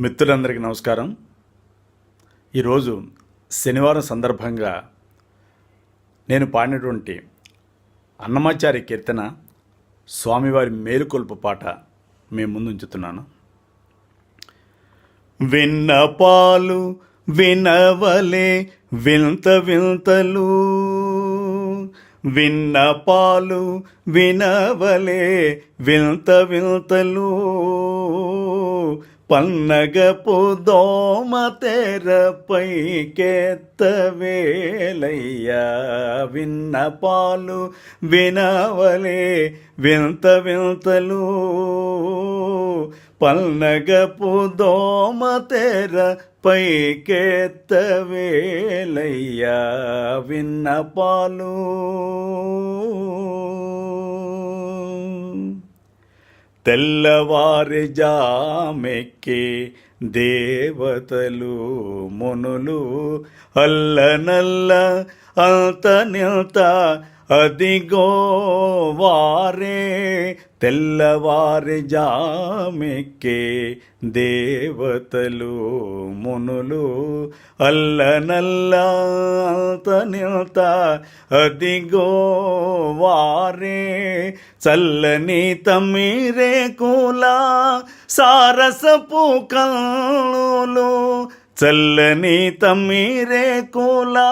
మిత్రులందరికీ నమస్కారం. ఈరోజు శనివారం సందర్భంగా నేను పాడినటువంటి అన్నమాచారి కీర్తన స్వామివారి మేలుకొల్పు పాట మీ ముందు ఉంచుతున్నాను విన్నపాలు వినవలే వింత వింతలు విన్నపాలు వినవలే వింత వింతలు పన్నగ పుదోమ తెరపైకెత్తవేలయ్యా. విన్నపాలు వినవలే వింత వింతలు. పల్నగ పుదోమ తెర పైకెత్తవేలయ్యా విన్నపాలు తెల్లవారి జామెక్కి దేవతలు మునులు అల్లనల్ల అంత నిల్త అదిగో వారే. తెల్లవారిజామెక్కే దేవతలు మునులు అల్లనల్ల నిల్త అదిగో వారే చల్లని తమిరే కూలా సారసపు కళ్ళు చల్లని తమిరే కూలా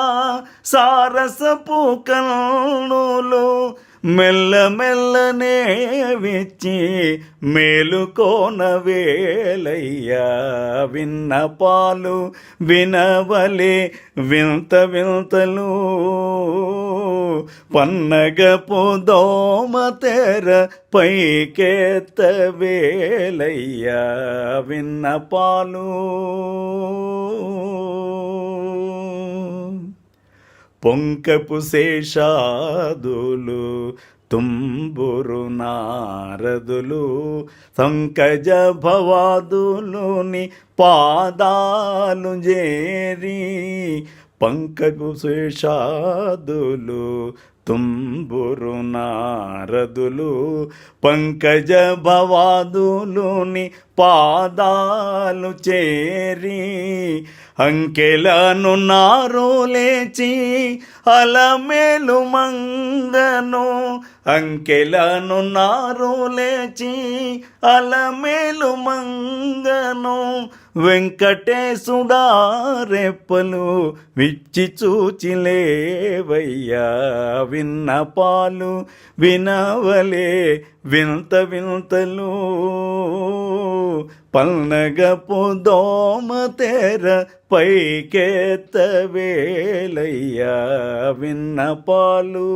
సారసపు కళ్ళు మెల్ల మెల్లనే విచ్చి మేలుకోన వేలయ్యా. విన్న పాలు వినవలే వింత వింతలు. పన్నగపు దోమ తెర పైకేత వేలయ్యా. విన్న పాలు పొంకపు శేషాదులు తుంబురు నారదులు సంకజ భవాదులుని పాదాలు చేరి పంకకు శేషాదులు తుంబురు నారదులు పంకజ భవాదులుని పాదాలు చేరి అంకెలను నారు లేచి అలమేలు మంగను. అంకెలను నారు లేచి అలమేలు మంగను. వెంకటేశుడా రెప్పలు విచ్చి చూచిలేవయ్యా విన్నపాలు వినవలే వింత వింతలు. పల్నగపు దోమ తెర పైకేత వేలయ్యా విన్నపాలు